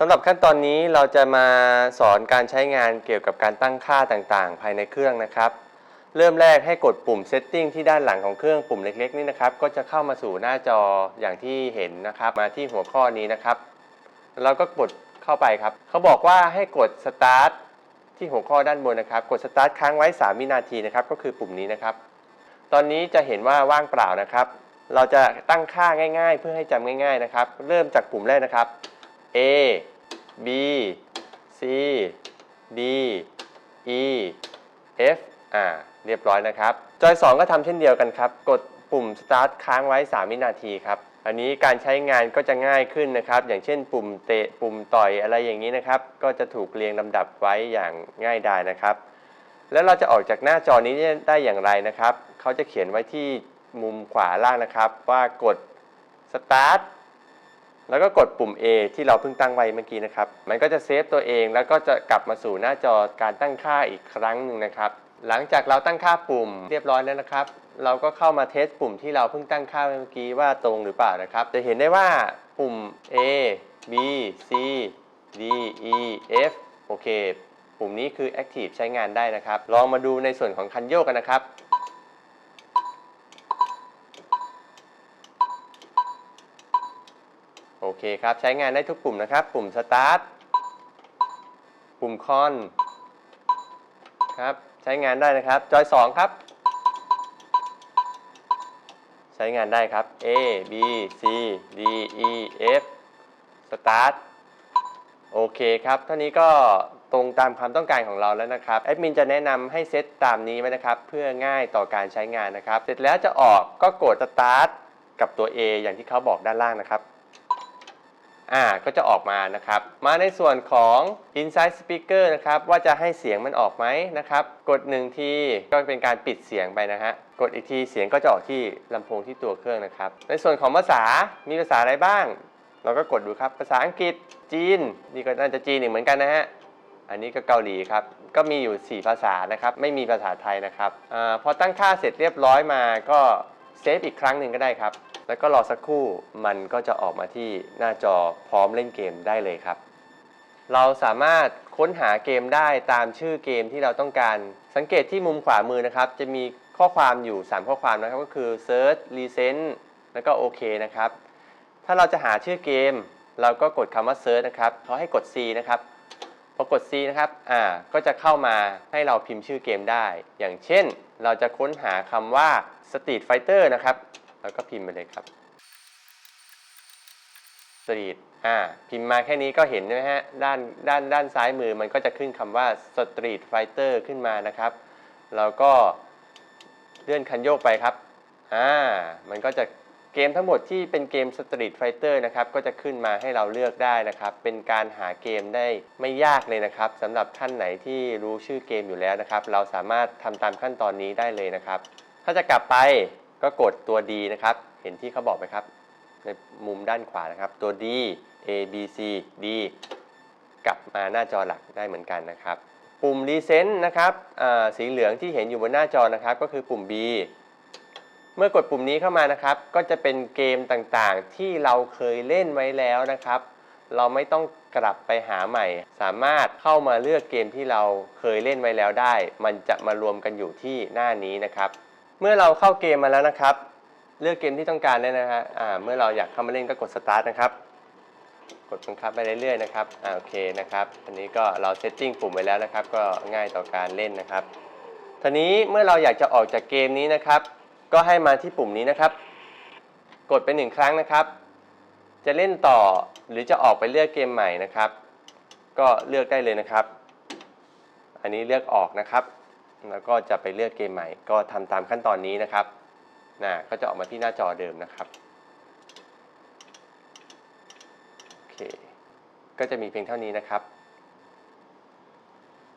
สำหรับขั้นตอนนี้เราจะมาสอนการใช้งานเกี่ยวกับการตั้งค่าต่างๆ ภายในเครื่องนะครับ เริ่มแรกให้กดปุ่ม Setting ที่ด้านหลังของเครื่องปุ่มเล็กๆ นี่นะครับ ก็จะเข้ามาสู่หน้าจออย่างที่เห็นนะครับ มาที่หัวข้อนี้นะครับเราก็กดเข้าไปครับ เขาบอกว่าให้กด Start ที่หัวข้อด้านบนนะครับ กด Start ค้างไว้ 3 วินาทีนะครับ ก็คือปุ่มนี้นะครับ ตอนนี้จะเห็นว่าว่างเปล่านะครับ เราจะตั้งค่าง่าย ๆ เพื่อให้จำง่าย ๆนะครับ เริ่มจากปุ่มแรกนะครับ A B C D E F อ่าเรียบร้อยนะครับ จอย 2 ก็ทำเช่นเดียวกันครับ กดปุ่ม start ค้างไว้ 3 วินาทีครับ อันนี้การใช้งานก็จะง่ายขึ้นนะครับ อย่างเช่นปุ่มเตะปุ่มต่อยอะไรอย่างนี้นะครับ ก็จะถูกเรียงลำดับไว้อย่างง่ายดายนะครับ แล้วเราจะออกจากหน้าจอนี้ได้อย่างไรนะครับ เขาจะเขียนไว้ที่มุมขวาล่างนะครับ ว่ากด start แล้วก็กดปุ่ม A ที่เราเพิ่งตั้งไว้เมื่อกี้นะครับ มันก็จะเซฟตัวเองแล้วก็จะกลับมาสู่หน้าจอการตั้งค่าอีกครั้งหนึ่งนะครับ หลังจากเราตั้งค่าปุ่มเรียบร้อยแล้วนะครับ เราก็เข้ามาเทสปุ่มที่เราเพิ่งตั้งค่าเมื่อกี้ว่าตรงหรือเปล่านะครับ จะเห็นได้ว่าปุ่ม A B C D E F โอเค ปุ่มนี้คือ Active ใช้งานได้นะครับ ลองมาดูในส่วนของคันโยกกันนะครับ โอเคครับ ใช้งานได้ทุกปุ่มนะครับ ปุ่ม Start ปุ่ม Con ครับใช้งานได้นะครับ จอย 2 ครับ ใช้งานได้ครับ A B C D E F Start โอเคครับ เท่านี้ก็ตรงตามความต้องการของเราแล้วนะครับ แอดมินจะแนะนำให้เซตตามนี้ไว้นะครับ เพื่อง่ายต่อการใช้งานนะครับ เสร็จแล้วจะออกก็กด Start กับตัว A อย่างที่เขาบอกด้านล่างนะครับ อ่าก็จะออกมานะครับ มาในส่วนของ inside speaker นะครับ ว่าจะให้เสียงมันออกไหมนะครับ กดหนึ่งทีก็เป็นการปิดเสียงไปนะฮะ กดอีกทีเสียงก็จะออกที่ลำโพงที่ตัวเครื่องนะครับ ในส่วนของภาษา มีภาษาอะไรบ้าง เราก็กดดูครับ ภาษาอังกฤษ จีน นี่ก็น่าจะจีนอีกเหมือนกันนะฮะ อันนี้ก็เกาหลีครับ ก็มีอยู่ 4 ภาษานะครับ ไม่มีภาษาไทยนะครับอาพอตั้งค่าเสร็จเรียบร้อยมาก็เซฟอีกครั้งหนึ่งก็ได้ครับ แล้วก็รอสักครู่มันก็จะออกมาที่หน้าจอพร้อมเล่นเกมได้เลยครับ เราสามารถค้นหาเกมได้ตามชื่อเกมที่เราต้องการ สังเกตที่มุมขวามือนะครับ จะมีข้อความอยู่ 3 ข้อความนะครับก็คือ search recent แล้วก็โอเคนะครับ ถ้าเราจะหาชื่อเกม เราก็กดคำว่า search นะครับเขาให้กด C นะครับพอกด C นะครับ อ่า ก็จะเข้ามาให้เราพิมพ์ชื่อเกมได้ อย่างเช่น เราจะค้นหาคำว่า Street Fighter นะครับ แล้วก็พิมพ์ไปเลยครับ Street อ่าพิมพ์มาแค่นี้ก็เห็นใช่ไหมฮะด้านด้านด้านซ้ายมือมันก็จะขึ้นคำว่า Street Fighter ขึ้นมานะครับ แล้วก็เลื่อนคันโยกไปครับอ่ามันก็จะเกมทั้งหมดที่เป็นเกม Street Fighter นะครับ ก็จะขึ้นมาให้เราเลือกได้นะครับ เป็นการหาเกมได้ไม่ยากเลยนะครับสำหรับท่านไหนที่รู้ชื่อเกมอยู่แล้วนะครับ เราสามารถทำตามขั้นตอนนี้ได้เลยนะครับ ถ้าจะกลับไป ก็กดตัว D นะครับ เห็นที่เขาบอกไหมครับ ในมุมด้านขวานะครับ ตัว D A B C D กลับมาหน้าจอหลักได้เหมือนกันนะครับ ปุ่ม Recent นะครับสีเหลืองที่เห็นอยู่บนหน้าจอนะครับ ก็คือปุ่ม B เมื่อกดปุ่มนี้เข้ามานะครับ ก็จะเป็นเกมต่างๆ ที่เราเคยเล่นไว้แล้วนะครับ เราไม่ต้องกลับไปหาใหม่ สามารถเข้ามาเลือกเกมที่เราเคยเล่นไว้แล้วได้ มันจะมารวมกันอยู่ที่หน้านี้นะครับ เมื่อเราเข้าเกมมาแล้วนะครับ เลือกเกมที่ต้องการได้นะฮะอ่าเมื่อเราอยากเข้ามาเล่นก็กด start นะครับ กดบังคับไปเรื่อยๆนะครับอ่าโอเคนะครับอันนี้ก็เราเซตติ้งปุ่มไว้แล้วนะครับ ก็ง่ายต่อการเล่นนะครับทีนี้เมื่อเราอยากจะออกจากเกมนี้นะครับ ก็ให้มาที่ปุ่มนี้นะครับ กดไปหนึ่งครั้งนะครับ จะเล่นต่อหรือจะออกไปเลือกเกมใหม่นะครับ ก็เลือกได้เลยนะครับ อันนี้เลือกออกนะครับ แล้วก็จะไปเลือกเกมใหม่ ก็ทำตามขั้นตอนนี้นะครับนะก็จะออกมาที่หน้าจอเดิมนะครับโอเคก็จะมีเพียงเท่านี้นะครับ